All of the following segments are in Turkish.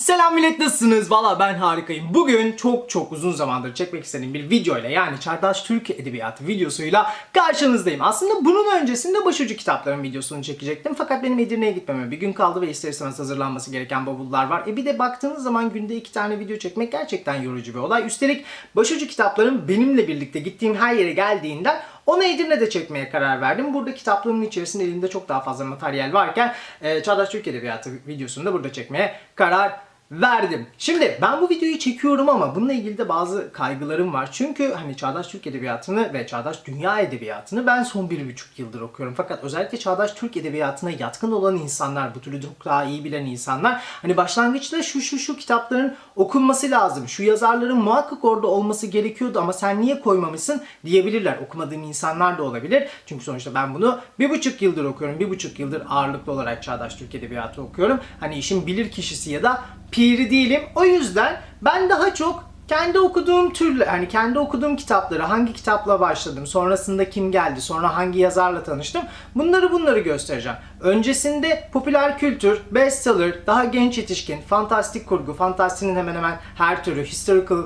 Selam millet nasılsınız? Valla ben harikayım. Bugün çok çok uzun zamandır çekmek istediğim bir videoyla yani Çağdaş Türk Edebiyatı videosuyla karşınızdayım. Aslında bunun öncesinde başucu kitapların videosunu çekecektim. Fakat benim Edirne'ye gitmeme bir gün kaldı ve ister istemez hazırlanması gereken bavullar var. E bir de baktığınız zaman günde iki tane video çekmek gerçekten yorucu bir olay. Üstelik başucu kitapların benimle birlikte gittiğim her yere geldiğinden onu Edirne'de çekmeye karar verdim. Burada kitaplığımın içerisinde elimde çok daha fazla materyal varken e, Çağdaş Türk Edebiyatı videosunu da burada çekmeye karar verdim. Şimdi ben bu videoyu çekiyorum ama bununla ilgili de bazı kaygılarım var. Çünkü hani Çağdaş Türk Edebiyatı'nı ve Çağdaş Dünya Edebiyatı'nı ben son bir buçuk yıldır okuyorum. Fakat özellikle Çağdaş Türk Edebiyatı'na yatkın olan insanlar, bu türü çok daha iyi bilen insanlar hani başlangıçta şu şu şu kitapların okunması lazım. Şu yazarların muhakkak orada olması gerekiyordu ama sen niye koymamışsın diyebilirler. Okumadığım insanlar da olabilir. Çünkü sonuçta ben bunu bir buçuk yıldır okuyorum. Bir buçuk yıldır ağırlıklı olarak Çağdaş Türk Edebiyatı okuyorum. Hani işin bilir kişisi ya da piri değilim. O yüzden ben daha çok kendi okuduğum türlü, hani kendi okuduğum kitapları, hangi kitapla başladım, sonrasında kim geldi, sonra hangi yazarla tanıştım, bunları bunları göstereceğim. Öncesinde popüler kültür, bestseller, daha genç yetişkin, fantastik kurgu, fantastinin hemen hemen her türü, historical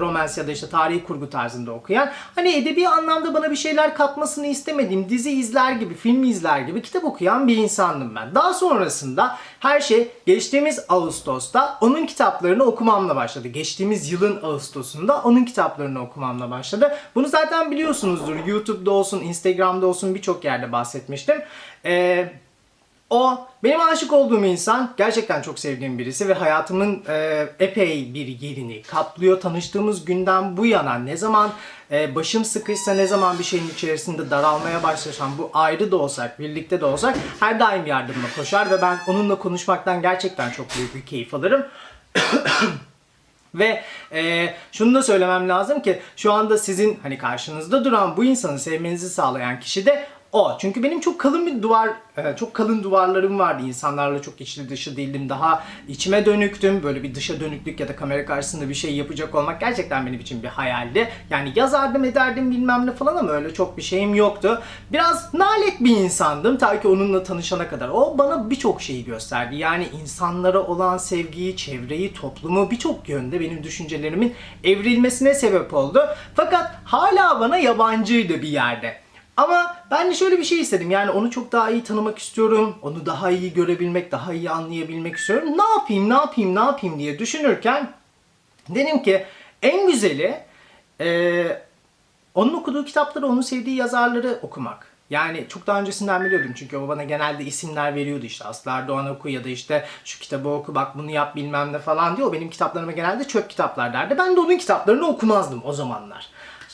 romance ya da işte tarihi kurgu tarzında okuyan, hani edebi anlamda bana bir şeyler katmasını istemediğim, dizi izler gibi, film izler gibi kitap okuyan bir insandım ben. Daha sonrasında her şey geçtiğimiz Ağustos'ta onun kitaplarını okumamla başladı. Geçtiğimiz yılın Ağustos'unda onun kitaplarını okumamla başladı. Bunu zaten biliyorsunuzdur. YouTube'da olsun, Instagram'da olsun birçok yerde bahsetmiştim. Ee, o benim aşık olduğum insan gerçekten çok sevdiğim birisi ve hayatımın e, epey bir yerini kaplıyor. Tanıştığımız günden bu yana ne zaman e, başım sıkışsa ne zaman bir şeyin içerisinde daralmaya başlasam bu ayrı da olsak birlikte de olsak her daim yardımıma koşar ve ben onunla konuşmaktan gerçekten çok büyük bir keyif alırım. Ve e, şunu da söylemem lazım ki şu anda sizin hani karşınızda duran bu insanı sevmenizi sağlayan kişi de o. Çünkü benim çok kalın bir duvar, e, çok kalın duvarlarım vardı. İnsanlarla çok içli dışı değildim. Daha içime dönüktüm. Böyle bir dışa dönüklük ya da kamera karşısında bir şey yapacak olmak gerçekten benim için bir hayaldi. Yani yazardım ederdim bilmem ne falan ama öyle çok bir şeyim yoktu. Biraz nalet bir insandım ta ki onunla tanışana kadar. O bana birçok şeyi gösterdi. Yani insanlara olan sevgiyi, çevreyi, toplumu birçok yönde benim düşüncelerimin evrilmesine sebep oldu. Fakat hala bana yabancıydı bir yerde. Ama ben de şöyle bir şey istedim. Yani onu çok daha iyi tanımak istiyorum. Onu daha iyi görebilmek, daha iyi anlayabilmek istiyorum. Ne yapayım, ne yapayım, ne yapayım diye düşünürken dedim ki en güzeli eee, onun okuduğu kitapları, onun sevdiği yazarları okumak. Yani çok daha öncesinden biliyordum çünkü o bana genelde isimler veriyordu işte Aslı Erdoğan oku ya da işte şu kitabı oku bak bunu yap bilmem ne falan diyor. O benim kitaplarıma genelde çöp kitaplar derdi. Ben de onun kitaplarını okumazdım o zamanlar.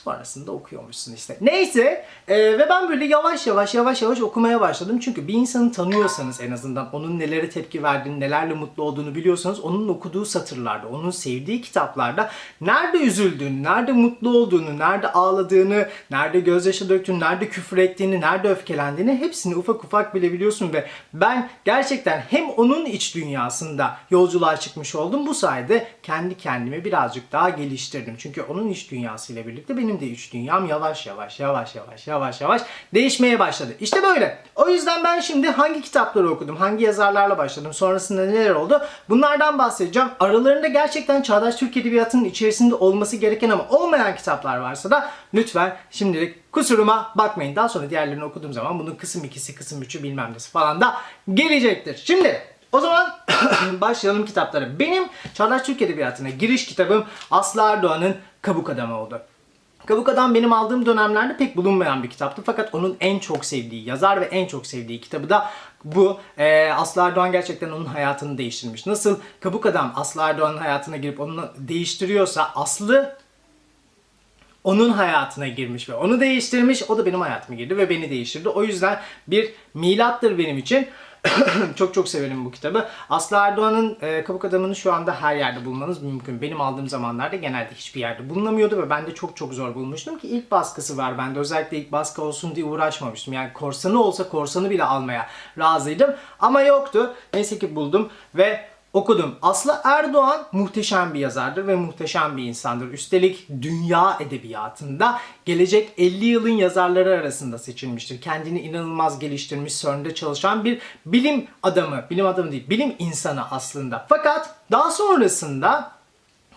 Sonrasında okuyormuşsun işte. Neyse e, ve ben böyle yavaş yavaş yavaş yavaş okumaya başladım. Çünkü bir insanı tanıyorsanız en azından onun nelere tepki verdiğini, nelerle mutlu olduğunu biliyorsanız onun okuduğu satırlarda, onun sevdiği kitaplarda nerede üzüldüğünü, nerede mutlu olduğunu, nerede ağladığını, nerede gözyaşı döktüğünü, nerede küfür ettiğini, nerede öfkelendiğini hepsini ufak ufak bilebiliyorsun ve ben gerçekten hem onun iç dünyasında yolculuğa çıkmış oldum. Bu sayede kendi kendimi birazcık daha geliştirdim. Çünkü onun iç dünyasıyla birlikte benim de iç dünyam yavaş yavaş yavaş yavaş yavaş yavaş değişmeye başladı. İşte böyle. O yüzden ben şimdi hangi kitapları okudum, hangi yazarlarla başladım, sonrasında neler oldu bunlardan bahsedeceğim. Aralarında gerçekten Çağdaş Türk Edebiyatı'nın içerisinde olması gereken ama olmayan kitaplar varsa da lütfen şimdilik kusuruma bakmayın. Daha sonra diğerlerini okuduğum zaman bunun kısım 2'si, kısım 3'ü bilmem nesi falan da gelecektir. Şimdi o zaman başlayalım kitaplara. Benim Çağdaş Türk Edebiyatı'na giriş kitabım Aslı Erdoğan'ın Kabuk Adamı oldu. Kabuk Adam benim aldığım dönemlerde pek bulunmayan bir kitaptı fakat onun en çok sevdiği yazar ve en çok sevdiği kitabı da bu. Ee, Aslı Erdoğan gerçekten onun hayatını değiştirmiş. Nasıl Kabuk Adam Aslı Erdoğan'ın hayatına girip onu değiştiriyorsa Aslı onun hayatına girmiş ve onu değiştirmiş. O da benim hayatıma girdi ve beni değiştirdi. O yüzden bir milattır benim için. çok çok severim bu kitabı. Aslı Erdoğan'ın e, Kabuk Adamı'nı şu anda her yerde bulmanız mümkün. Benim aldığım zamanlarda genelde hiçbir yerde bulunamıyordu ve ben de çok çok zor bulmuştum ki ilk baskısı var bende. Özellikle ilk baskı olsun diye uğraşmamıştım. Yani korsanı olsa korsanı bile almaya razıydım ama yoktu. Neyse ki buldum ve okudum. Aslı Erdoğan muhteşem bir yazardır ve muhteşem bir insandır. Üstelik dünya edebiyatında gelecek 50 yılın yazarları arasında seçilmiştir. Kendini inanılmaz geliştirmiş, CERN'de çalışan bir bilim adamı, bilim adamı değil, bilim insanı aslında. Fakat daha sonrasında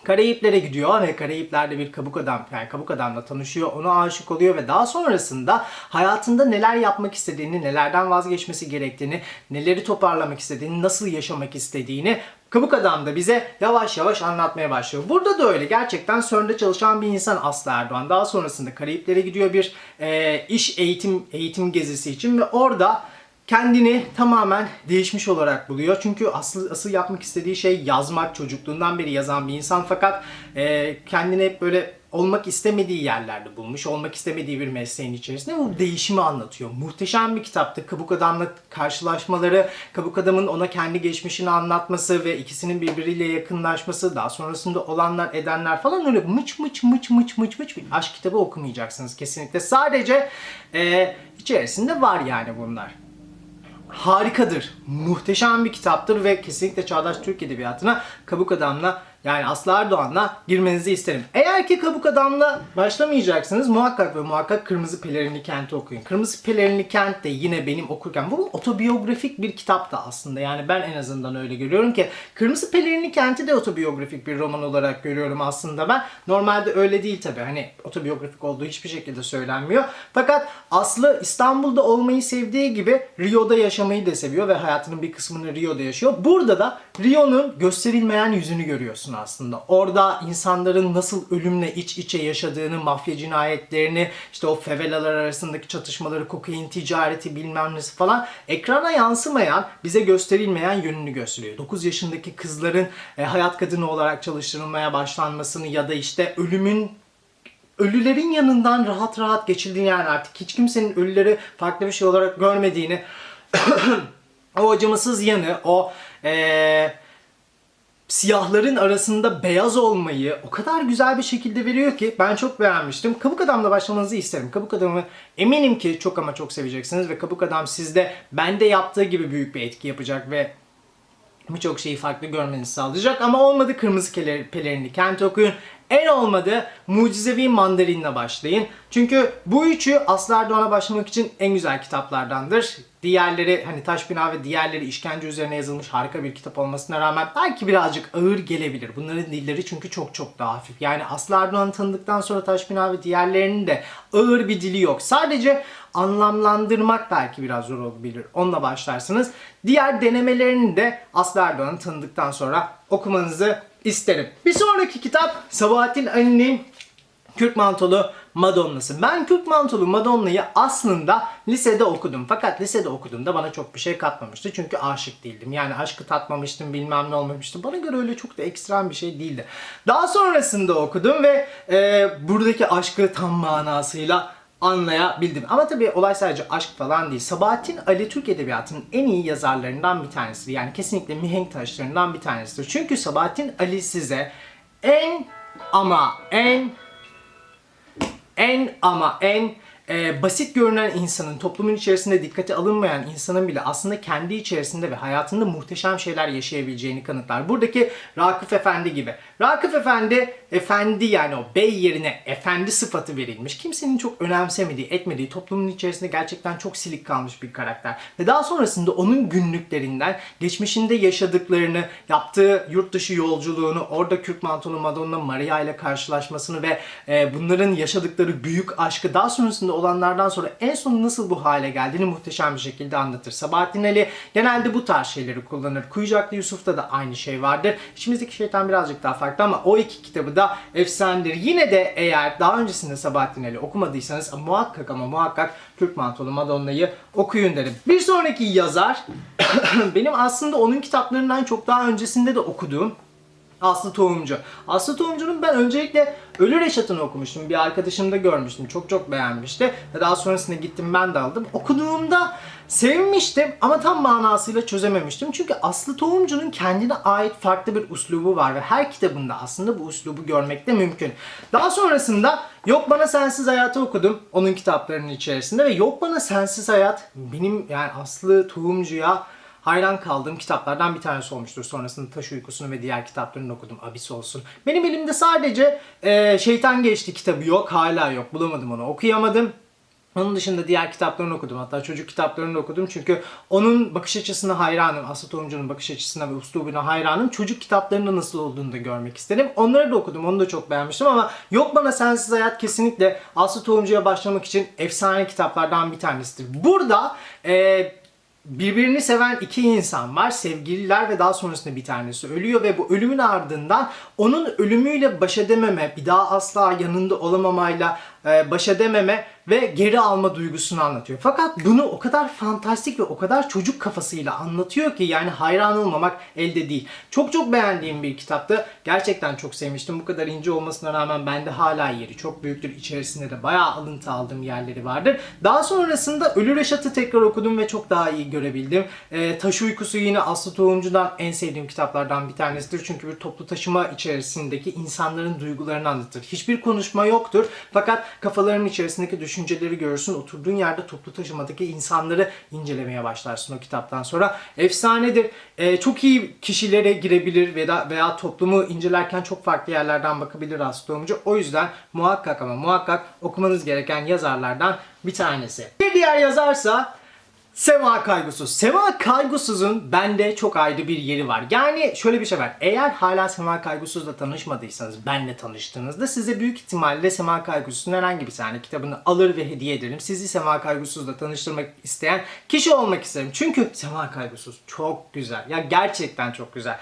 Karayiplere gidiyor ve Karayipler'de bir kabuk adam yani kabuk adamla tanışıyor, ona aşık oluyor ve daha sonrasında hayatında neler yapmak istediğini, nelerden vazgeçmesi gerektiğini, neleri toparlamak istediğini, nasıl yaşamak istediğini Kabuk Adam da bize yavaş yavaş anlatmaya başlıyor. Burada da öyle. Gerçekten CERN'de çalışan bir insan Aslı Erdoğan. Daha sonrasında Karayiplere gidiyor bir e, iş eğitim eğitim gezisi için ve orada kendini tamamen değişmiş olarak buluyor. Çünkü asıl asıl yapmak istediği şey yazmak. Çocukluğundan beri yazan bir insan fakat e, kendini hep böyle olmak istemediği yerlerde bulmuş. Olmak istemediği bir mesleğin içerisinde bu değişimi anlatıyor. Muhteşem bir kitaptı. Kabuk Adam'la karşılaşmaları, Kabuk Adam'ın ona kendi geçmişini anlatması ve ikisinin birbiriyle yakınlaşması, daha sonrasında olanlar, edenler falan öyle mıç mıç mıç mıç mıç mıç bir aşk kitabı okumayacaksınız kesinlikle. Sadece e, içerisinde var yani bunlar harikadır. Muhteşem bir kitaptır ve kesinlikle çağdaş Türk Edebiyatı'na Kabuk Adam'la yani Aslı Erdoğan'la girmenizi isterim. Eğer ki Kabuk Adam'la başlamayacaksınız muhakkak ve muhakkak Kırmızı Pelerinli Kent'i okuyun. Kırmızı Pelerinli Kent de yine benim okurken bu otobiyografik bir kitap da aslında. Yani ben en azından öyle görüyorum ki Kırmızı Pelerinli Kent'i de otobiyografik bir roman olarak görüyorum aslında ben. Normalde öyle değil tabi. Hani otobiyografik olduğu hiçbir şekilde söylenmiyor. Fakat Aslı İstanbul'da olmayı sevdiği gibi Rio'da yaşamayı da seviyor ve hayatının bir kısmını Rio'da yaşıyor. Burada da Rio'nun gösterilmeyen yüzünü görüyorsun aslında. Orada insanların nasıl ölümle iç içe yaşadığını, mafya cinayetlerini, işte o favelalar arasındaki çatışmaları, kokain ticareti bilmem nesi falan ekrana yansımayan, bize gösterilmeyen yönünü gösteriyor. 9 yaşındaki kızların e, hayat kadını olarak çalıştırılmaya başlanmasını ya da işte ölümün ölülerin yanından rahat rahat geçildiğini yani artık hiç kimsenin ölüleri farklı bir şey olarak görmediğini o acımasız yanı, o eee, siyahların arasında beyaz olmayı o kadar güzel bir şekilde veriyor ki ben çok beğenmiştim. Kabuk Adam'la başlamanızı isterim. Kabuk Adam'ı eminim ki çok ama çok seveceksiniz ve Kabuk Adam sizde bende yaptığı gibi büyük bir etki yapacak ve birçok şeyi farklı görmenizi sağlayacak ama olmadı kırmızı pelerini kent okuyun. En olmadı mucizevi mandarinle başlayın. Çünkü bu üçü Aslı Erdoğan'a başlamak için en güzel kitaplardandır. Diğerleri hani Taş Bina ve diğerleri işkence üzerine yazılmış harika bir kitap olmasına rağmen belki birazcık ağır gelebilir. Bunların dilleri çünkü çok çok daha hafif. Yani Aslı Erdoğan'ı tanıdıktan sonra Taş Bina ve diğerlerinin de ağır bir dili yok. Sadece anlamlandırmak belki biraz zor olabilir. Onunla başlarsınız. Diğer denemelerini de Aslı Erdoğan'ı tanıdıktan sonra okumanızı isterim. Bir sonraki kitap Sabahattin Ali'nin Kürk Mantolu Madonna'sı. Ben Kürk Mantolu Madonna'yı aslında lisede okudum. Fakat lisede okuduğumda bana çok bir şey katmamıştı. Çünkü aşık değildim. Yani aşkı tatmamıştım, bilmem ne olmamıştı. Bana göre öyle çok da ekstrem bir şey değildi. Daha sonrasında okudum ve e, buradaki aşkı tam manasıyla anlayabildim. Ama tabii olay sadece aşk falan değil. Sabahattin Ali Türk Edebiyatı'nın en iyi yazarlarından bir tanesidir. Yani kesinlikle mihenk taşlarından bir tanesidir. Çünkü Sabahattin Ali size en ama en en ama en e, basit görünen insanın, toplumun içerisinde dikkate alınmayan insanın bile aslında kendi içerisinde ve hayatında muhteşem şeyler yaşayabileceğini kanıtlar. Buradaki Rakıf Efendi gibi. Rakıf Efendi, efendi yani o bey yerine efendi sıfatı verilmiş. Kimsenin çok önemsemediği, etmediği, toplumun içerisinde gerçekten çok silik kalmış bir karakter. Ve daha sonrasında onun günlüklerinden, geçmişinde yaşadıklarını, yaptığı yurt dışı yolculuğunu, orada Kürk Mantolu Madonna Maria ile karşılaşmasını ve e, bunların yaşadıkları büyük aşkı daha sonrasında olanlardan sonra en son nasıl bu hale geldiğini muhteşem bir şekilde anlatır. Sabahattin Ali genelde bu tarz şeyleri kullanır. Kuyucaklı Yusuf'ta da aynı şey vardır. İçimizdeki şeytan birazcık daha farklı ama o iki kitabı da efsanedir. Yine de eğer daha öncesinde Sabahattin Ali okumadıysanız muhakkak ama muhakkak Kürk Mantolu Madonna'yı okuyun derim. Bir sonraki yazar benim aslında onun kitaplarından çok daha öncesinde de okuduğum Aslı Tohumcu. Aslı Tohumcu'nun ben öncelikle Ölü Reşat'ını okumuştum. Bir arkadaşımda görmüştüm. Çok çok beğenmişti. Ve daha sonrasında gittim ben de aldım. Okuduğumda sevmiştim ama tam manasıyla çözememiştim. Çünkü Aslı Tohumcu'nun kendine ait farklı bir uslubu var ve her kitabında aslında bu uslubu görmek de mümkün. Daha sonrasında Yok Bana Sensiz Hayat'ı okudum onun kitaplarının içerisinde ve Yok Bana Sensiz Hayat benim yani Aslı Tohumcu'ya hayran kaldığım kitaplardan bir tanesi olmuştur. Sonrasında Taş Uykusu'nu ve diğer kitaplarını okudum. Abis olsun. Benim elimde sadece e, Şeytan Geçti kitabı yok. Hala yok. Bulamadım onu. Okuyamadım. Onun dışında diğer kitaplarını okudum. Hatta çocuk kitaplarını okudum. Çünkü onun bakış açısına hayranım. Aslı Tohumcu'nun bakış açısına ve üslubuna hayranım. Çocuk kitaplarının nasıl olduğunu da görmek istedim. Onları da okudum. Onu da çok beğenmiştim ama Yok Bana Sensiz Hayat kesinlikle Aslı Tohumcu'ya başlamak için efsane kitaplardan bir tanesidir. Burada e, birbirini seven iki insan var. Sevgililer ve daha sonrasında bir tanesi ölüyor ve bu ölümün ardından onun ölümüyle baş edememe, bir daha asla yanında olamamayla e, baş edememe ve geri alma duygusunu anlatıyor. Fakat bunu o kadar fantastik ve o kadar çocuk kafasıyla anlatıyor ki yani hayran olmamak elde değil. Çok çok beğendiğim bir kitaptı. Gerçekten çok sevmiştim. Bu kadar ince olmasına rağmen bende hala yeri çok büyüktür. İçerisinde de bayağı alıntı aldığım yerleri vardır. Daha sonrasında Ölü Reşat'ı tekrar okudum ve çok daha iyi görebildim. E, Taş Uykusu yine Aslı Tohumcu'dan en sevdiğim kitaplardan bir tanesidir. Çünkü bir toplu taşıma içerisindeki insanların duygularını anlatır. Hiçbir konuşma yoktur. Fakat kafaların içerisindeki düşünceleri görürsün. Oturduğun yerde toplu taşımadaki insanları incelemeye başlarsın o kitaptan sonra. Efsanedir. Ee, çok iyi kişilere girebilir veya, veya toplumu incelerken çok farklı yerlerden bakabilir Aslı Tohumcu. O yüzden muhakkak ama muhakkak okumanız gereken yazarlardan bir tanesi. Bir diğer yazarsa Sema Kaygusuz. Sema Kaygusuz'un bende çok ayrı bir yeri var. Yani şöyle bir şey var. Eğer hala Sema Kaygusuz'la tanışmadıysanız, benle tanıştığınızda size büyük ihtimalle Sema Kaygusuz'un herhangi bir tane kitabını alır ve hediye ederim. Sizi Sema Kaygusuz'la tanıştırmak isteyen kişi olmak isterim. Çünkü Sema Kaygusuz çok güzel. Ya gerçekten çok güzel.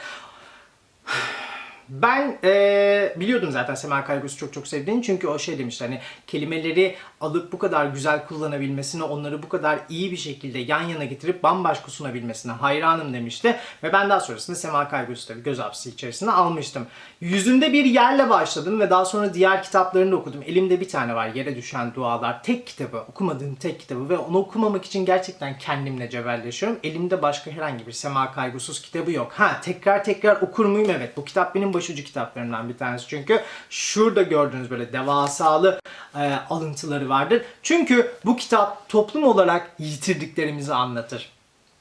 Ben eee, biliyordum zaten Sema Kaygus'u çok çok sevdiğini çünkü o şey demişti hani kelimeleri alıp bu kadar güzel kullanabilmesine, onları bu kadar iyi bir şekilde yan yana getirip bambaşka sunabilmesine hayranım demişti. Ve ben daha sonrasında Sema Kaygus'u tabii göz hapsi içerisine almıştım. Yüzünde bir yerle başladım ve daha sonra diğer kitaplarını da okudum. Elimde bir tane var Yere Düşen Dualar. Tek kitabı, okumadığım tek kitabı ve onu okumamak için gerçekten kendimle cebelleşiyorum. Elimde başka herhangi bir Sema Kaygusuz kitabı yok. Ha tekrar tekrar okur muyum? Evet bu kitap benim başucu kitaplarımdan bir tanesi çünkü şurada gördüğünüz böyle devasalı e, alıntıları vardır. Çünkü bu kitap toplum olarak yitirdiklerimizi anlatır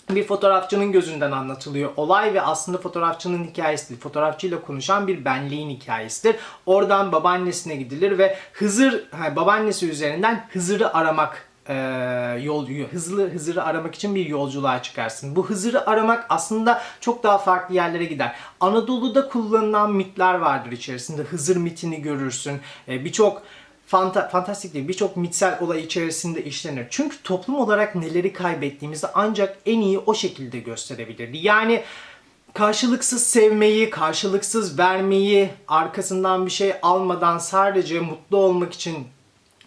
bir fotoğrafçının gözünden anlatılıyor olay ve aslında fotoğrafçının hikayesidir. Fotoğrafçıyla konuşan bir benliğin hikayesidir. Oradan babaannesine gidilir ve Hızır, ha, babaannesi üzerinden Hızır'ı aramak e, yol hızlı Hızır'ı aramak için bir yolculuğa çıkarsın. Bu Hızır'ı aramak aslında çok daha farklı yerlere gider. Anadolu'da kullanılan mitler vardır içerisinde. Hızır mitini görürsün. E, Birçok fanta fantastik değil birçok mitsel olay içerisinde işlenir. Çünkü toplum olarak neleri kaybettiğimizi ancak en iyi o şekilde gösterebilirdi. Yani karşılıksız sevmeyi, karşılıksız vermeyi, arkasından bir şey almadan sadece mutlu olmak için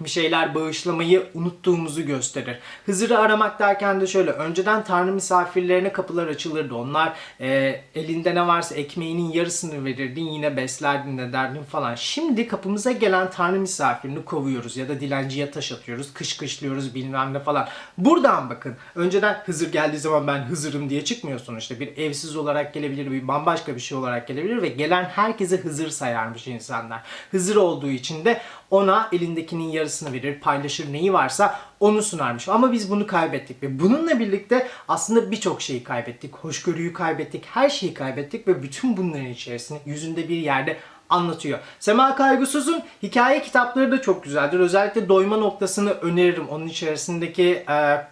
bir şeyler bağışlamayı unuttuğumuzu gösterir. Hızır'ı aramak derken de şöyle, önceden Tanrı misafirlerine kapılar açılırdı. Onlar e, elinde ne varsa ekmeğinin yarısını verirdin yine beslerdin de derdin falan. Şimdi kapımıza gelen Tanrı misafirini kovuyoruz ya da dilenciye taş atıyoruz, kışkışlıyoruz bilmem ne falan. Buradan bakın. Önceden Hızır geldiği zaman ben Hızır'ım diye çıkmıyor sonuçta. Bir evsiz olarak gelebilir, bir bambaşka bir şey olarak gelebilir ve gelen herkese Hızır sayarmış insanlar. Hızır olduğu için de ona elindekinin yarısını verir, paylaşır neyi varsa onu sunarmış. Ama biz bunu kaybettik ve bununla birlikte aslında birçok şeyi kaybettik. Hoşgörüyü kaybettik, her şeyi kaybettik ve bütün bunların içerisinde yüzünde bir yerde anlatıyor. Sema Kaygusuz'un hikaye kitapları da çok güzeldir. Özellikle doyma noktasını öneririm. Onun içerisindeki e,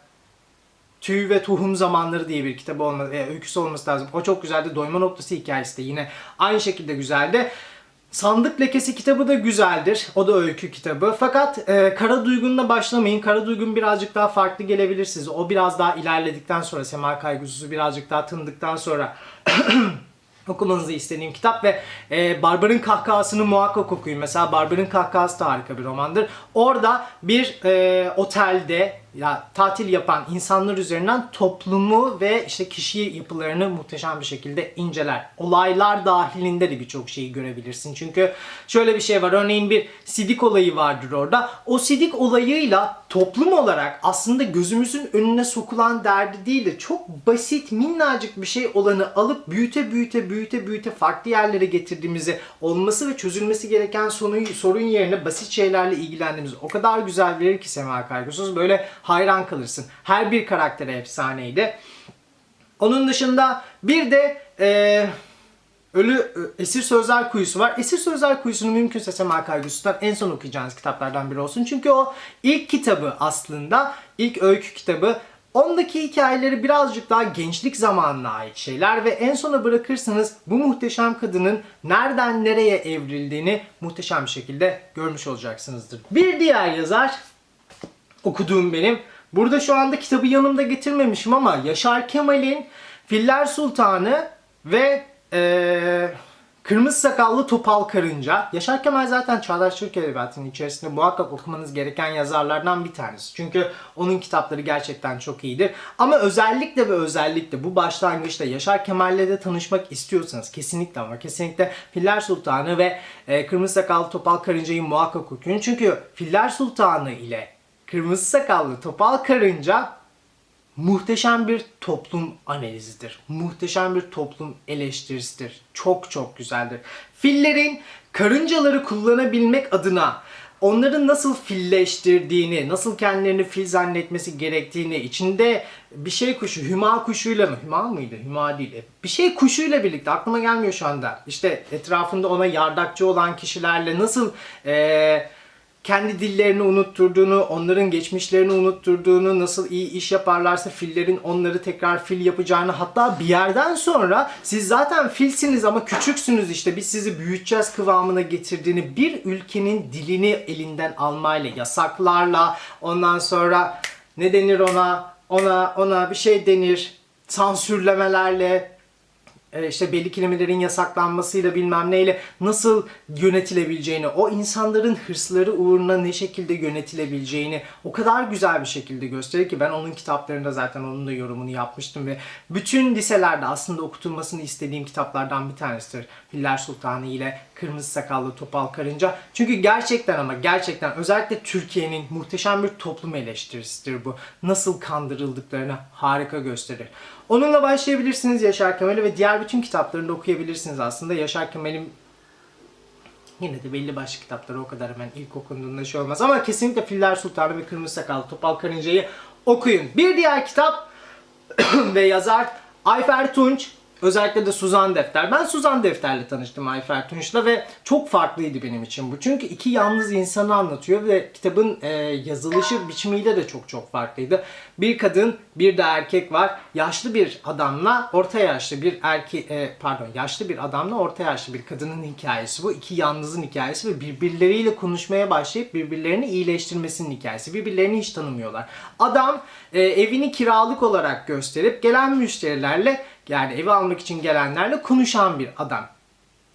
Tüy ve Tohum Zamanları diye bir kitabı olması, e, öyküsü olması lazım. O çok güzeldi. Doyma noktası hikayesi de yine aynı şekilde güzeldi. Sandık Lekesi kitabı da güzeldir. O da öykü kitabı. Fakat e, Kara Duygun'la başlamayın. Kara Duygun birazcık daha farklı gelebilir size. O biraz daha ilerledikten sonra, Sema Kaygusuz'u birazcık daha tanıdıktan sonra okumanızı istediğim kitap ve e, Barbar'ın Kahkahası'nı muhakkak okuyun. Mesela Barbar'ın Kahkahası da harika bir romandır. Orada bir e, otelde ya tatil yapan insanlar üzerinden toplumu ve işte kişi yapılarını muhteşem bir şekilde inceler. Olaylar dahilinde de birçok şeyi görebilirsin. Çünkü şöyle bir şey var. Örneğin bir sidik olayı vardır orada. O sidik olayıyla toplum olarak aslında gözümüzün önüne sokulan derdi değil de çok basit minnacık bir şey olanı alıp büyüte büyüte büyüte büyüte farklı yerlere getirdiğimizi olması ve çözülmesi gereken sorun, sorun yerine basit şeylerle ilgilendiğimizi o kadar güzel verir ki Sema Kaygusuz böyle hayran kalırsın. Her bir karaktere efsaneydi. Onun dışında bir de e, Ölü e, Esir Sözler Kuyusu var. Esir Sözler Kuyusu'nu mümkünse Sema Kaygısı'ndan en son okuyacağınız kitaplardan biri olsun. Çünkü o ilk kitabı aslında, ilk öykü kitabı. Ondaki hikayeleri birazcık daha gençlik zamanına ait şeyler ve en sona bırakırsanız bu muhteşem kadının nereden nereye evrildiğini muhteşem bir şekilde görmüş olacaksınızdır. Bir diğer yazar okuduğum benim. Burada şu anda kitabı yanımda getirmemişim ama Yaşar Kemal'in Filler Sultanı ve eee, Kırmızı Sakallı Topal Karınca. Yaşar Kemal zaten Çağdaş Türk Edebiyatı'nın içerisinde muhakkak okumanız gereken yazarlardan bir tanesi. Çünkü onun kitapları gerçekten çok iyidir. Ama özellikle ve özellikle bu başlangıçta Yaşar Kemal'le de tanışmak istiyorsanız kesinlikle ama kesinlikle Filler Sultanı ve e, Kırmızı Sakallı Topal Karınca'yı muhakkak okuyun. Çünkü Filler Sultanı ile Kırmızı Sakallı Topal Karınca muhteşem bir toplum analizidir. Muhteşem bir toplum eleştirisidir. Çok çok güzeldir. Fillerin karıncaları kullanabilmek adına onları nasıl filleştirdiğini, nasıl kendilerini fil zannetmesi gerektiğini, içinde bir şey kuşu, hüma kuşuyla mı? Hüma mıydı? Hüma değil. Bir şey kuşuyla birlikte aklıma gelmiyor şu anda. İşte etrafında ona yardakçı olan kişilerle nasıl eee kendi dillerini unutturduğunu, onların geçmişlerini unutturduğunu, nasıl iyi iş yaparlarsa fillerin onları tekrar fil yapacağını hatta bir yerden sonra siz zaten filsiniz ama küçüksünüz işte biz sizi büyüteceğiz kıvamına getirdiğini bir ülkenin dilini elinden almayla, yasaklarla ondan sonra ne denir ona, ona ona bir şey denir, sansürlemelerle işte belli kelimelerin yasaklanmasıyla bilmem neyle nasıl yönetilebileceğini, o insanların hırsları uğruna ne şekilde yönetilebileceğini o kadar güzel bir şekilde gösterir ki ben onun kitaplarında zaten onun da yorumunu yapmıştım ve bütün liselerde aslında okutulmasını istediğim kitaplardan bir tanesidir. Filler Sultanı ile Kırmızı Sakallı Topal Karınca. Çünkü gerçekten ama gerçekten özellikle Türkiye'nin muhteşem bir toplum eleştirisidir bu. Nasıl kandırıldıklarını harika gösterir. Onunla başlayabilirsiniz Yaşar Kemal'i ve diğer bütün kitaplarını da okuyabilirsiniz aslında. Yaşar Kemal'in Yine de belli başlı kitapları o kadar hemen ilk okunduğunda şey olmaz. Ama kesinlikle Filler Sultanı ve Kırmızı Sakallı Topal Karınca'yı okuyun. Bir diğer kitap ve yazar Ayfer Tunç. Özellikle de Suzan Defter. Ben Suzan Defter'le tanıştım Ayfer Tunç'la ve çok farklıydı benim için bu. Çünkü iki yalnız insanı anlatıyor ve kitabın e, yazılışı biçimiyle de çok çok farklıydı. Bir kadın, bir de erkek var. Yaşlı bir adamla orta yaşlı bir erkek, pardon yaşlı bir adamla orta yaşlı bir kadının hikayesi bu. İki yalnızın hikayesi ve birbirleriyle konuşmaya başlayıp birbirlerini iyileştirmesinin hikayesi. Birbirlerini hiç tanımıyorlar. Adam e, evini kiralık olarak gösterip gelen müşterilerle yani evi almak için gelenlerle konuşan bir adam.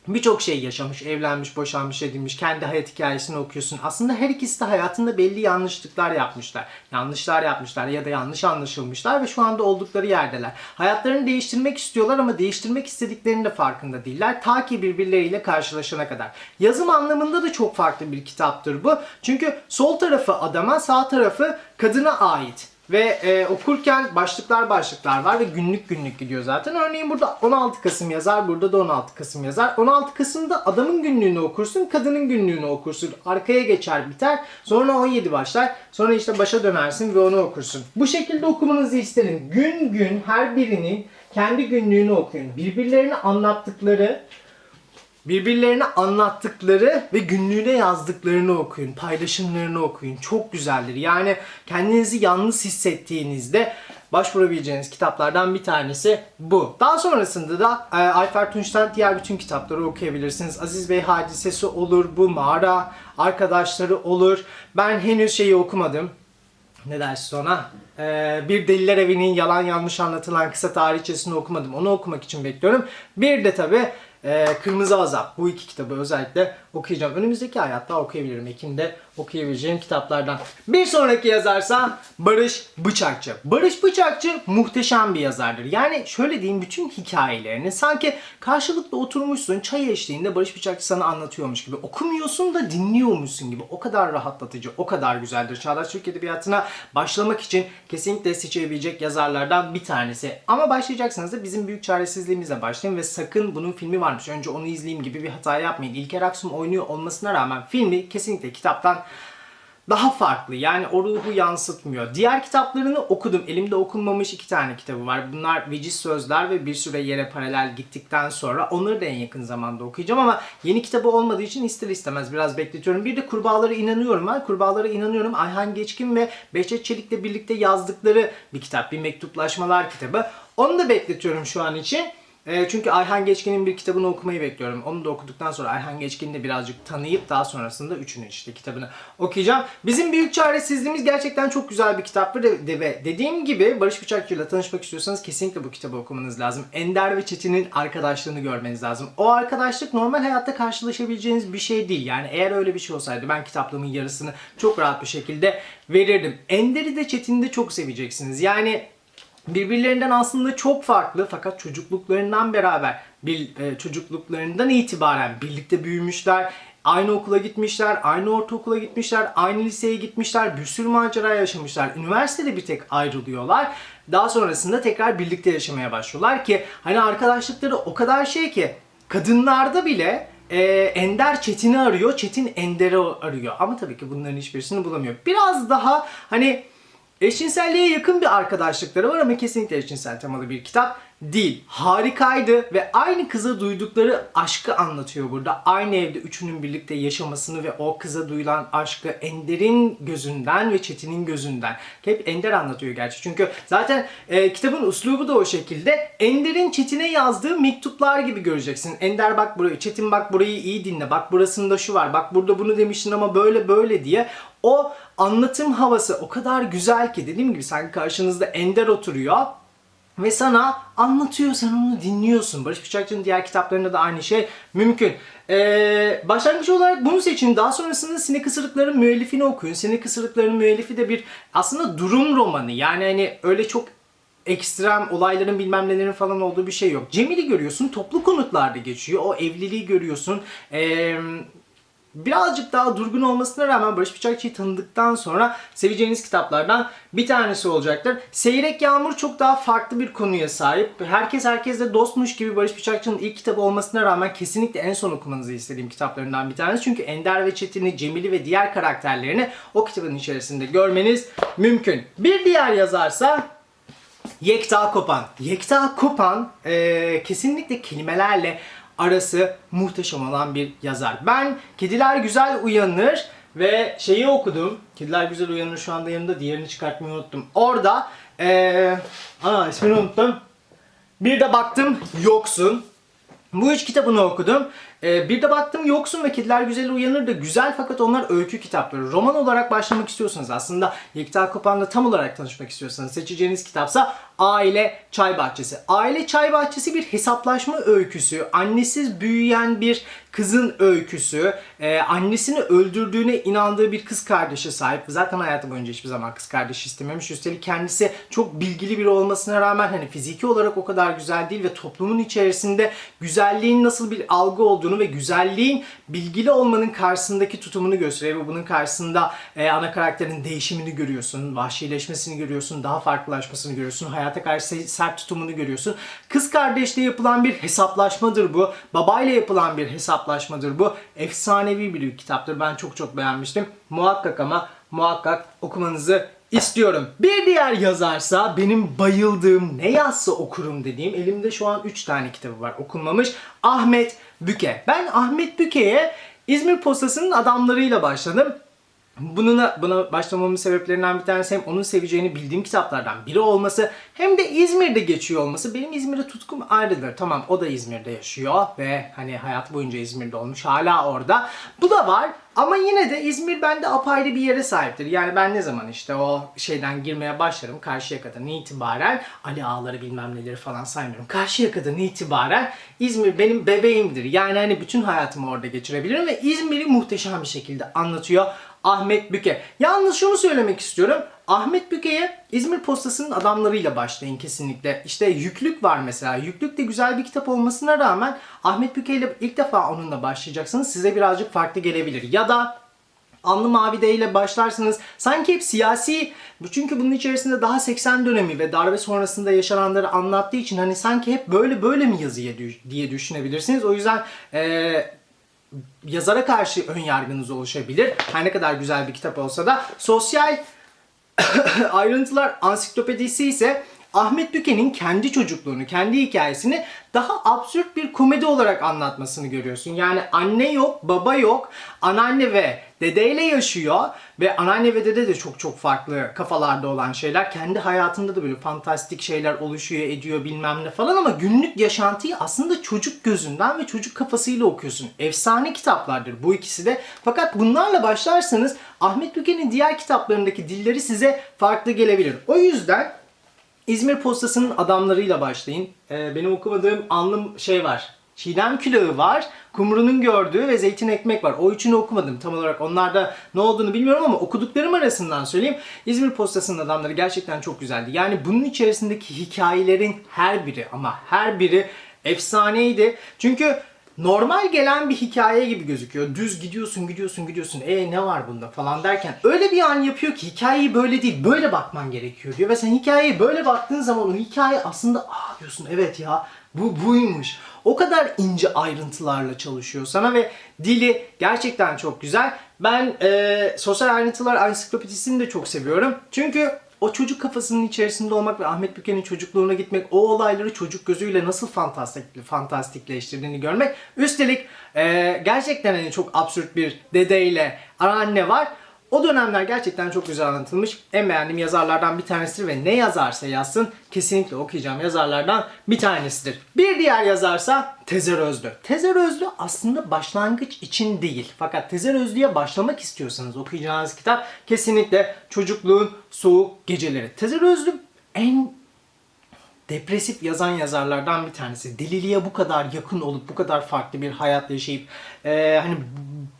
Birçok şey yaşamış, evlenmiş, boşanmış, edilmiş, kendi hayat hikayesini okuyorsun. Aslında her ikisi de hayatında belli yanlışlıklar yapmışlar. Yanlışlar yapmışlar ya da yanlış anlaşılmışlar ve şu anda oldukları yerdeler. Hayatlarını değiştirmek istiyorlar ama değiştirmek istediklerinin de farkında değiller. Ta ki birbirleriyle karşılaşana kadar. Yazım anlamında da çok farklı bir kitaptır bu. Çünkü sol tarafı adama, sağ tarafı kadına ait. Ve e, okurken başlıklar başlıklar var ve günlük günlük gidiyor zaten. Örneğin burada 16 Kasım yazar, burada da 16 Kasım yazar. 16 Kasım'da adamın günlüğünü okursun, kadının günlüğünü okursun. Arkaya geçer biter. Sonra 17 başlar. Sonra işte başa dönersin ve onu okursun. Bu şekilde okumanızı isterim. Gün gün her birinin kendi günlüğünü okuyun. Birbirlerine anlattıkları birbirlerine anlattıkları ve günlüğüne yazdıklarını okuyun, paylaşımlarını okuyun. Çok güzeldir. Yani kendinizi yalnız hissettiğinizde başvurabileceğiniz kitaplardan bir tanesi bu. Daha sonrasında da e, Ayfer Tunç'tan diğer bütün kitapları okuyabilirsiniz. Aziz Bey Hadisesi olur, bu mağara arkadaşları olur. Ben henüz şeyi okumadım. Ne dersin ona? Ee, bir Deliler Evi'nin yalan yanlış anlatılan kısa tarihçesini okumadım. Onu okumak için bekliyorum. Bir de tabi e, Kırmızı Azap. Bu iki kitabı özellikle okuyacağım. Önümüzdeki hayatta okuyabilirim. Ekim'de okuyabileceğim kitaplardan. Bir sonraki yazarsa Barış Bıçakçı. Barış Bıçakçı muhteşem bir yazardır. Yani şöyle diyeyim bütün hikayelerini sanki karşılıklı oturmuşsun çay eşliğinde Barış Bıçakçı sana anlatıyormuş gibi. Okumuyorsun da dinliyormuşsun gibi. O kadar rahatlatıcı, o kadar güzeldir. Çağdaş Türk Edebiyatı'na başlamak için kesinlikle seçebilecek yazarlardan bir tanesi. Ama başlayacaksanız da bizim büyük çaresizliğimizle başlayın ve sakın bunun filmi varmış. Önce onu izleyeyim gibi bir hata yapmayın. İlker Aksum oynuyor olmasına rağmen filmi kesinlikle kitaptan daha farklı. Yani o ruhu yansıtmıyor. Diğer kitaplarını okudum. Elimde okunmamış iki tane kitabı var. Bunlar Veciz Sözler ve Bir Süre Yere Paralel gittikten sonra onları da en yakın zamanda okuyacağım ama yeni kitabı olmadığı için ister istemez biraz bekletiyorum. Bir de Kurbağalara inanıyorum var. Kurbağalara inanıyorum. Ayhan Geçkin ve Behçet Çelik'le birlikte yazdıkları bir kitap. Bir mektuplaşmalar kitabı. Onu da bekletiyorum şu an için. E, çünkü Ayhan Geçkin'in bir kitabını okumayı bekliyorum. Onu da okuduktan sonra Ayhan Geçkin'i de birazcık tanıyıp daha sonrasında üçünün işte kitabını okuyacağım. Bizim Büyük Çaresizliğimiz gerçekten çok güzel bir kitap ve dediğim gibi Barış Bıçakçı ile tanışmak istiyorsanız kesinlikle bu kitabı okumanız lazım. Ender ve Çetin'in arkadaşlığını görmeniz lazım. O arkadaşlık normal hayatta karşılaşabileceğiniz bir şey değil. Yani eğer öyle bir şey olsaydı ben kitaplığımın yarısını çok rahat bir şekilde verirdim. Ender'i de Çetin'i de çok seveceksiniz. Yani birbirlerinden aslında çok farklı fakat çocukluklarından beraber bir e, çocukluklarından itibaren birlikte büyümüşler. Aynı okula gitmişler, aynı ortaokula gitmişler, aynı liseye gitmişler, bir sürü macera yaşamışlar. Üniversitede bir tek ayrılıyorlar. Daha sonrasında tekrar birlikte yaşamaya başlıyorlar ki hani arkadaşlıkları o kadar şey ki kadınlarda bile e, Ender Çetin'i arıyor, Çetin Ender'i arıyor. Ama tabii ki bunların hiçbirisini bulamıyor. Biraz daha hani Eşcinselliğe yakın bir arkadaşlıkları var ama kesinlikle eşcinsel temalı bir kitap değil. Harikaydı ve aynı kıza duydukları aşkı anlatıyor burada. Aynı evde üçünün birlikte yaşamasını ve o kıza duyulan aşkı Ender'in gözünden ve Çetin'in gözünden. Hep Ender anlatıyor gerçi. Çünkü zaten e, kitabın uslubu da o şekilde. Ender'in Çetin'e yazdığı mektuplar gibi göreceksin. Ender bak burayı, Çetin bak burayı iyi dinle. Bak burasında şu var. Bak burada bunu demiştin ama böyle böyle diye. O anlatım havası o kadar güzel ki dediğim gibi sanki karşınızda Ender oturuyor ve sana anlatıyor sen onu dinliyorsun. Barış Bıçakçı'nın diğer kitaplarında da aynı şey mümkün. Ee, başlangıç olarak bunu seçin. Daha sonrasında Sinek Isırıkların müellifini okuyun. Sinek Isırıkların müellifi de bir aslında durum romanı. Yani hani öyle çok ekstrem olayların bilmem nelerin falan olduğu bir şey yok. Cemil'i görüyorsun. Toplu konutlarda geçiyor. O evliliği görüyorsun. Eee birazcık daha durgun olmasına rağmen Barış Bıçakçı'yı tanıdıktan sonra seveceğiniz kitaplardan bir tanesi olacaktır. Seyrek Yağmur çok daha farklı bir konuya sahip. Herkes herkesle dostmuş gibi Barış Bıçakçı'nın ilk kitabı olmasına rağmen kesinlikle en son okumanızı istediğim kitaplarından bir tanesi. Çünkü Ender ve Çetin'i, Cemil'i ve diğer karakterlerini o kitabın içerisinde görmeniz mümkün. Bir diğer yazarsa Yekta Kopan. Yekta Kopan eee, kesinlikle kelimelerle arası muhteşem olan bir yazar. Ben Kediler Güzel Uyanır ve şeyi okudum. Kediler Güzel Uyanır şu anda yanımda. Diğerini çıkartmayı unuttum. Orada eee aa ismini unuttum. Bir de baktım yoksun. Bu üç kitabını okudum. Ee, bir de baktım Yoksun ve Kediler Güzel Uyanır da güzel fakat onlar öykü kitapları. Roman olarak başlamak istiyorsanız aslında Yekta Kopan'la tam olarak tanışmak istiyorsanız seçeceğiniz kitapsa Aile Çay Bahçesi. Aile Çay Bahçesi bir hesaplaşma öyküsü. Annesiz büyüyen bir kızın öyküsü. Ee, annesini öldürdüğüne inandığı bir kız kardeşe sahip. Zaten hayatı boyunca hiçbir zaman kız kardeş istememiş. Üstelik kendisi çok bilgili biri olmasına rağmen hani fiziki olarak o kadar güzel değil ve toplumun içerisinde güzelliğin nasıl bir algı olduğunu ve güzelliğin bilgili olmanın karşısındaki tutumunu gösteriyor ve bunun karşısında e, ana karakterin değişimini görüyorsun, vahşileşmesini görüyorsun, daha farklılaşmasını görüyorsun, hayata karşı sert tutumunu görüyorsun. Kız kardeşle yapılan bir hesaplaşmadır bu. Babayla yapılan bir hesaplaşmadır bu. Efsanevi bir kitaptır. Ben çok çok beğenmiştim. Muhakkak ama muhakkak okumanızı istiyorum. Bir diğer yazarsa benim bayıldığım ne yazsa okurum dediğim elimde şu an 3 tane kitabı var okunmamış. Ahmet Büke. Ben Ahmet Büke'ye İzmir Postası'nın adamlarıyla başladım. Bununla, buna başlamamın sebeplerinden bir tanesi hem onun seveceğini bildiğim kitaplardan biri olması hem de İzmir'de geçiyor olması. Benim İzmir'e tutkum ayrıdır. Tamam o da İzmir'de yaşıyor ve hani hayat boyunca İzmir'de olmuş hala orada. Bu da var ama yine de İzmir bende apayrı bir yere sahiptir. Yani ben ne zaman işte o şeyden girmeye başlarım Karşıyaka'dan itibaren Ali Ağaları bilmem neleri falan saymıyorum. Karşıyaka'dan itibaren İzmir benim bebeğimdir. Yani hani bütün hayatımı orada geçirebilirim ve İzmir'i muhteşem bir şekilde anlatıyor. Ahmet Büke. Yalnız şunu söylemek istiyorum. Ahmet Büke'ye İzmir Postası'nın adamlarıyla başlayın kesinlikle. İşte Yüklük var mesela. Yüklük de güzel bir kitap olmasına rağmen Ahmet Büke ile ilk defa onunla başlayacaksınız. Size birazcık farklı gelebilir. Ya da Anlı Mavide ile başlarsınız. Sanki hep siyasi, çünkü bunun içerisinde daha 80 dönemi ve darbe sonrasında yaşananları anlattığı için hani sanki hep böyle böyle mi yazıya diye düşünebilirsiniz. O yüzden eee yazara karşı ön yargınız oluşabilir. Her ne kadar güzel bir kitap olsa da sosyal ayrıntılar ansiklopedisi ise Ahmet Düken'in kendi çocukluğunu, kendi hikayesini daha absürt bir komedi olarak anlatmasını görüyorsun. Yani anne yok, baba yok, anneanne ve dedeyle yaşıyor ve anneanne ve dede de çok çok farklı kafalarda olan şeyler. Kendi hayatında da böyle fantastik şeyler oluşuyor, ediyor bilmem ne falan ama günlük yaşantıyı aslında çocuk gözünden ve çocuk kafasıyla okuyorsun. Efsane kitaplardır bu ikisi de. Fakat bunlarla başlarsanız Ahmet Düken'in diğer kitaplarındaki dilleri size farklı gelebilir. O yüzden İzmir Postası'nın adamlarıyla başlayın. Ee, benim okumadığım anlım şey var. Çiğdem Külahı var, Kumru'nun gördüğü ve Zeytin Ekmek var. O üçünü okumadım tam olarak. Onlarda ne olduğunu bilmiyorum ama okuduklarım arasından söyleyeyim. İzmir Postası'nın adamları gerçekten çok güzeldi. Yani bunun içerisindeki hikayelerin her biri ama her biri efsaneydi. Çünkü normal gelen bir hikaye gibi gözüküyor. Düz gidiyorsun, gidiyorsun, gidiyorsun. E ne var bunda falan derken öyle bir an yapıyor ki hikayeyi böyle değil, böyle bakman gerekiyor diyor. Ve sen hikayeye böyle baktığın zaman o hikaye aslında aa diyorsun evet ya bu buymuş. O kadar ince ayrıntılarla çalışıyor sana ve dili gerçekten çok güzel. Ben e, sosyal ayrıntılar ansiklopedisini de çok seviyorum. Çünkü o çocuk kafasının içerisinde olmak ve Ahmet Büken'in çocukluğuna gitmek, o olayları çocuk gözüyle nasıl fantastik, fantastikleştirdiğini görmek. Üstelik e, gerçekten hani çok absürt bir dedeyle anneanne var. O dönemler gerçekten çok güzel anlatılmış. En beğendiğim yazarlardan bir tanesidir ve ne yazarsa yazsın kesinlikle okuyacağım yazarlardan bir tanesidir. Bir diğer yazarsa Tezer Özlü. Tezer Özlü aslında başlangıç için değil. Fakat Tezer Özlü'ye başlamak istiyorsanız okuyacağınız kitap kesinlikle Çocukluğun Soğuk Geceleri. Tezer Özlü en depresif yazan yazarlardan bir tanesi. Deliliğe bu kadar yakın olup bu kadar farklı bir hayat yaşayıp e, hani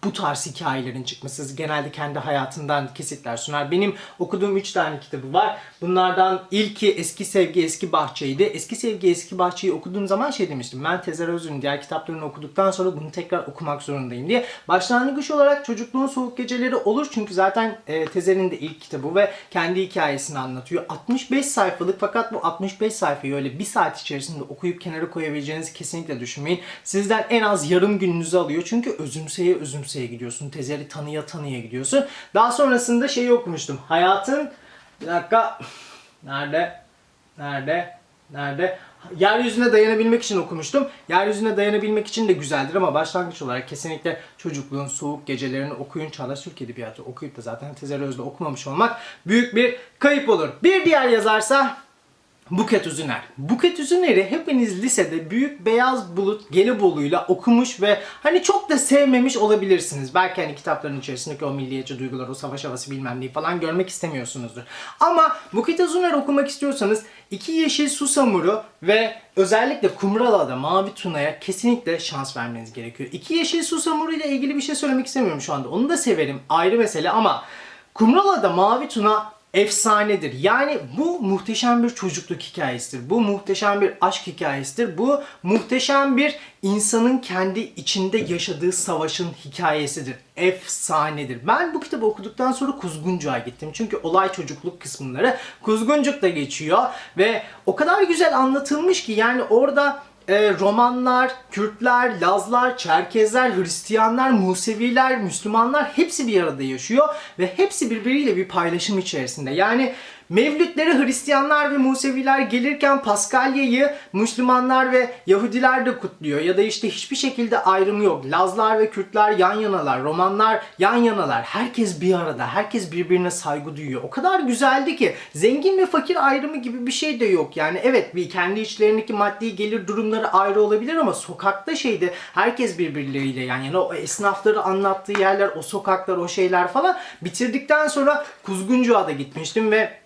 bu tarz hikayelerin çıkması genelde kendi hayatından kesitler sunar. Benim okuduğum 3 tane kitabı var. Bunlardan ilki Eski Sevgi Eski Bahçe'ydi. Eski Sevgi Eski Bahçe'yi okuduğum zaman şey demiştim. Ben Tezer Özür'ün diğer kitaplarını okuduktan sonra bunu tekrar okumak zorundayım diye. Başlangıç olarak Çocukluğun Soğuk Geceleri olur. Çünkü zaten e, Tezer'in de ilk kitabı ve kendi hikayesini anlatıyor. 65 sayfalık fakat bu 65 sayfayı öyle bir saat içerisinde okuyup kenara koyabileceğinizi kesinlikle düşünmeyin. Sizden en az yarım gününüzü alıyor. Çünkü özümseye özümseye gidiyorsun. Tezer'i tanıya tanıya gidiyorsun. Daha sonrasında şeyi okumuştum. Hayatın bir dakika nerede? Nerede? Nerede? Yeryüzüne dayanabilmek için okumuştum. Yeryüzüne dayanabilmek için de güzeldir ama başlangıç olarak kesinlikle çocukluğun soğuk gecelerini okuyun. Çağdaş Türk Edebiyatı okuyup da zaten Tezer Özde okumamış olmak büyük bir kayıp olur. Bir diğer yazarsa Buket Üzüner. Buket Üzüner'i hepiniz lisede Büyük Beyaz Bulut Gelibolu'yla okumuş ve hani çok da sevmemiş olabilirsiniz. Belki hani kitapların içerisindeki o milliyetçi duygular, o savaş havası bilmem neyi falan görmek istemiyorsunuzdur. Ama Buket Üzüner okumak istiyorsanız İki Yeşil Susamuru ve özellikle Kumrala'da Mavi Tuna'ya kesinlikle şans vermeniz gerekiyor. İki Yeşil Susamuru ile ilgili bir şey söylemek istemiyorum şu anda. Onu da severim ayrı mesele ama Kumrala'da Mavi Tuna efsanedir. Yani bu muhteşem bir çocukluk hikayesidir. Bu muhteşem bir aşk hikayesidir. Bu muhteşem bir insanın kendi içinde yaşadığı savaşın hikayesidir. Efsanedir. Ben bu kitabı okuduktan sonra Kuzguncuk'a gittim. Çünkü olay çocukluk kısımları Kuzguncuk'ta geçiyor ve o kadar güzel anlatılmış ki yani orada e, Romanlar, Kürtler, Lazlar, Çerkezler, Hristiyanlar, Museviler, Müslümanlar hepsi bir arada yaşıyor ve hepsi birbiriyle bir paylaşım içerisinde. Yani Mevlütleri Hristiyanlar ve Museviler gelirken Paskalya'yı Müslümanlar ve Yahudiler de kutluyor. Ya da işte hiçbir şekilde ayrım yok. Lazlar ve Kürtler yan yanalar, Romanlar yan yanalar. Herkes bir arada, herkes birbirine saygı duyuyor. O kadar güzeldi ki zengin ve fakir ayrımı gibi bir şey de yok. Yani evet bir kendi içlerindeki maddi gelir durumları ayrı olabilir ama sokakta şeyde herkes birbirleriyle yan yana. O esnafları anlattığı yerler, o sokaklar, o şeyler falan bitirdikten sonra Kuzguncuğa da gitmiştim ve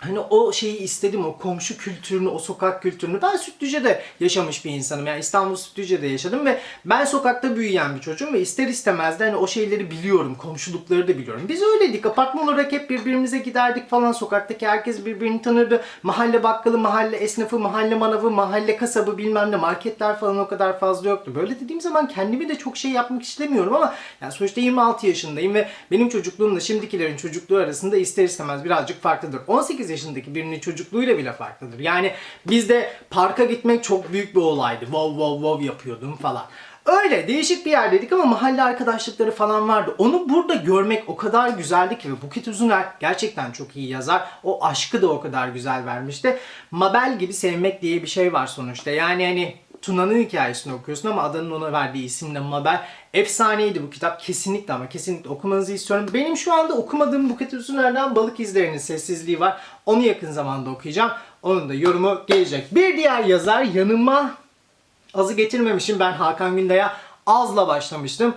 Hani o şeyi istedim o komşu kültürünü, o sokak kültürünü. Ben Sütlüce'de yaşamış bir insanım. Yani İstanbul Sütlüce'de yaşadım ve ben sokakta büyüyen bir çocuğum ve ister istemez de hani o şeyleri biliyorum. Komşulukları da biliyorum. Biz öyleydik. Apartman olarak hep birbirimize giderdik falan. Sokaktaki herkes birbirini tanırdı. Mahalle bakkalı, mahalle esnafı, mahalle manavı, mahalle kasabı bilmem ne marketler falan o kadar fazla yoktu. Böyle dediğim zaman kendimi de çok şey yapmak istemiyorum ama yani sonuçta 26 yaşındayım ve benim çocukluğumla şimdikilerin çocukluğu arasında ister istemez birazcık farklıdır. 18 yaşındaki birinin çocukluğuyla bile farklıdır. Yani bizde parka gitmek çok büyük bir olaydı. Wow wow wow yapıyordum falan. Öyle değişik bir yerdeydik ama mahalle arkadaşlıkları falan vardı. Onu burada görmek o kadar güzeldi ki ve Buket Uzuner gerçekten çok iyi yazar. O aşkı da o kadar güzel vermişti. Mabel gibi sevmek diye bir şey var sonuçta. Yani hani Tuna'nın hikayesini okuyorsun ama adanın ona verdiği isim de Mabel. Efsaneydi bu kitap. Kesinlikle ama kesinlikle okumanızı istiyorum. Benim şu anda okumadığım Buket Uzuner'den Balık İzleri'nin Sessizliği var. Onu yakın zamanda okuyacağım. Onun da yorumu gelecek. Bir diğer yazar yanıma Azı getirmemişim ben Hakan Günday'a. Az'la başlamıştım.